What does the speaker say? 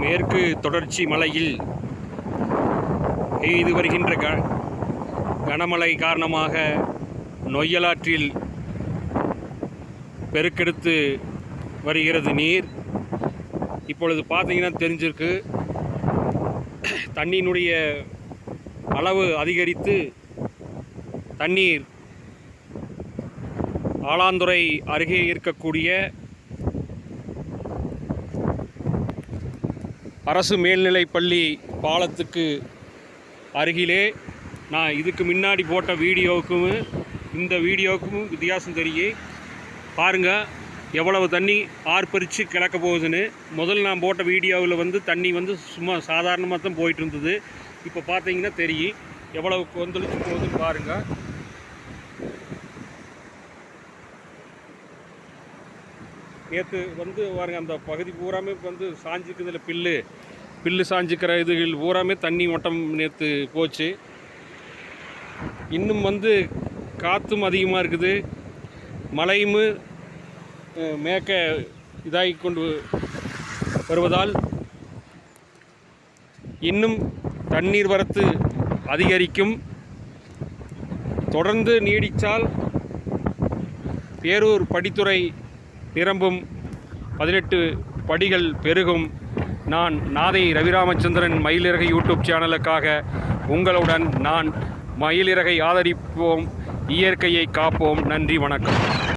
மேற்கு தொடர்ச்சி மலையில் பெய்து வருகின்ற க கனமழை காரணமாக நொய்யலாற்றில் பெருக்கெடுத்து வருகிறது நீர். இப்பொழுது பார்த்தீங்கன்னா தெரிஞ்சிருக்கு. தண்ணியினுடைய அளவு அதிகரித்து தண்ணீர் ஆலாந்துறை அருகே இருக்கக்கூடிய அரசு மேல்நிலைப்பள்ளி பாலத்துக்கு அருகிலே. நான் இதுக்கு முன்னாடி போட்ட வீடியோவுக்கும் இந்த வீடியோவுக்கும் வித்தியாசம் தெரியும் பாருங்கள் எவ்வளவு தண்ணி ஆர்ப்பரித்து கிடக்க போகுதுன்னு. முதல்ல நான் போட்ட வீடியோவில் வந்து தண்ணி வந்து சும்மா சாதாரணமாக தான் போயிட்டு இருந்தது. இப்போ பார்த்தீங்கன்னா தெரியும் எவ்வளவு கொந்தளிச்சு போகுதுன்னு பாருங்கள் நேற்று வந்து பாருங்க அந்த பகுதி பூராமே வந்து சாஞ்சிக்குதுல பில்லு. பில்லு சாஞ்சிக்கிற இதுகள் பூராமே தண்ணி மட்டம் நேற்று போச்சு. இன்னும் வந்து காற்றும் அதிகமாக இருக்குது. மழையும் மேக்க இதாகி கொண்டு வருவதால் இன்னும் தண்ணீர் வரத்து அதிகரிக்கும். தொடர்ந்து நீடித்தால் பேரூர் படித்துறை நிரம்பும் பதினெட்டு படிகள் பெருகும். நான் நாதை ரவிராமச்சந்திரன் மயிலிறகை யூடியூப் சேனலுக்காக உங்களுடன் நான் மயிலிறகை ஆதரிப்போம் இயற்கையை காப்போம். நன்றி வணக்கம்.